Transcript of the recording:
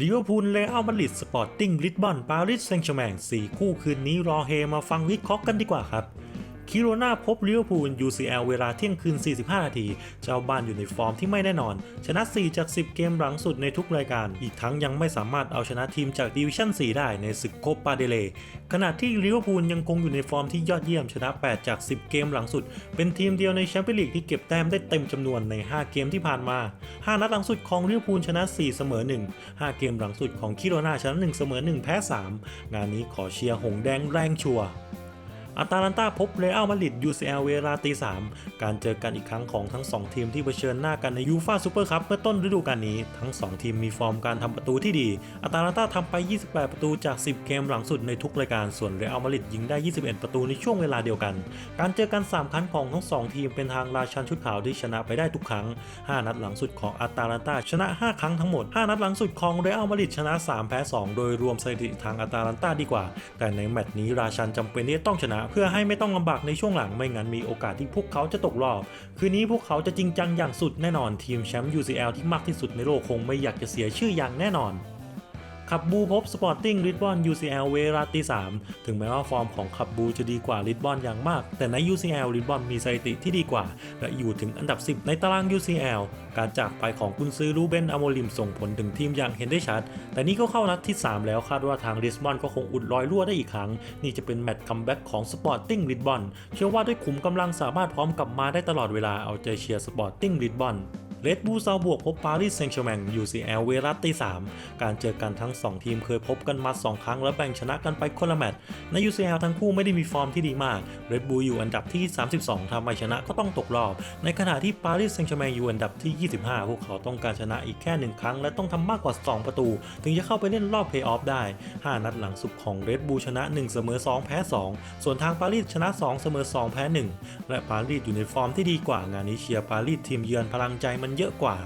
ลิเวอร์พูลเลอัลมาดริดสปอร์ติ้งลิสบอนปารีสแซงต์แชร์แมงสี่คู่คืนนี้รอเฮมาฟังวิเคราะห์กันดีกว่าครับ คิโรนาพบลิเวอร์พูล UCL เวลาเที่ยงคืน 45 นาที เจ้าบ้านอยู่ในฟอร์มที่ไม่แน่นอน ชนะ 4 จาก 10 เกมหลังสุดในทุกรายการ อีกทั้งยังไม่สามารถเอาชนะทีมจากดิวิชั่น 4 ได้ในศึกโคปาเดเล ขณะที่ลิเวอร์พูลยังคงอยู่ในฟอร์มที่ยอดเยี่ยมชนะ 8 จาก 10 เกมหลังสุด เป็นทีมเดียวในแชมเปี้ยนลีกที่เก็บแต้มได้เต็มจำนวนใน 5 เกมที่ผ่านมา 5 นัดหลังสุดของลิเวอร์พูลชนะ 4 เสมอ 1 5 เกมหลังสุดของคิโรนาชนะ 1 เสมอ 1 แพ้ 3 งานนี้ขอเชียร์หงแดงแรงชัวร์ อาตาลันตาพบเรอัลมาดริด UCL เวลาตี3การเจอกันอีกครั้งของทั้ง 2 ทีมที่เผชิญหน้ากันในยูฟาซูเปอร์คัพเมื่อต้นฤดูกาลนี้ ทั้ง 2 ทีมมีฟอร์มการทำประตูที่ดีอาตาลันตาทำไป 28 ประตูจาก 10 เกมหลังสุดในทุกรายการ ส่วนเรอัลมาดริดยิงได้ 21 ประตูในช่วงเวลาเดียวกัน การเจอกัน 3 ครั้งของทั้ง 2 ทีมเป็นทางราชันชุดขาวที่ชนะไปได้ทุกครั้ง 5 นัดหลังสุดของอาตาลันตาชนะ 5 ครั้งทั้งหมด 5 นัดหลังสุดของเรอัลมาดริดชนะ 3 แพ้ 2 โดยรวมสถิติทางอาตาลันตาดีกว่า แต่ในแมตช์นี้ราชันจำเป็นที่ต้องชนะเพื่อให้ไม่ต้องลำบากในช่วงหลังไม่งั้นมีโอกาสที่พวกเขาจะตกรอบ คืนนี้พวกเขาจะจริงจังอย่างสุดแน่นอนทีมแชมป์ UCL ที่มากที่สุดในโลกคงไม่อยากจะเสียชื่ออย่างแน่นอน ขับบูพบสปอร์ติ้งลิสบอน UCL เวลาตี3ถึงแม้ว่าฟอร์มของขับบูจะดีกว่าลิสบอนอย่างมาก แต่ใน UCL ลิสบอนมีสถิติที่ดีกว่า และอยู่ถึงอันดับ 10 ในตาราง UCL การจากไปของกุนซือรูเบนอโมลิมส่งผลถึงทีมอย่างเห็นได้ชัด แต่นี่ก็เข้านัดที่ 3 แล้วคาดว่าทางลิสบอนก็คงอุดรอยรั่วได้อีกครั้ง นี่จะเป็นแมตช์คัมแบ็กของสปอร์ติ้งลิสบอนเชื่อว่าด้วยขุมกำลังสามารถพร้อมกลับมาได้ตลอดเวลาเอาใจเชียร์สปอร์ติ้งลิสบอน เรดบูลซาวบวกพบปารีสแซงต์แชร์แมง UCL เวลาตี3การเจอกันทั้ง 2 ทีมเคยพบกันมา 2 ครั้งและแบ่งชนะกันไปคนละแมตช์ใน UCL ทั้งคู่ไม่ได้มีฟอร์มที่ดีมากเรดบูลอยู่อันดับที่ 32ทำไม่ชนะก็ต้องตกรอบ ในขณะที่ปารีสแซงต์แชร์แมงอยู่อันดับที่ 25 พวกเขาต้องการชนะอีกแค่ 1 ครั้ง และต้องทำมากกว่า 2 ประตู ถึงจะเข้าไปเล่นรอบเพลย์ออฟได้ 5 นัดหลังสุดของเรดบูลชนะ 1 เสมอ 2 แพ้ 2 ส่วนทางปารีสชนะ 2 เสมอ 2 แพ้ 1 และปารีสอยู่ในฟอร์มที่ดีกว่างานนี้เชียร์ปารีสทีมเยือนพลังใจมันเยอะกว่า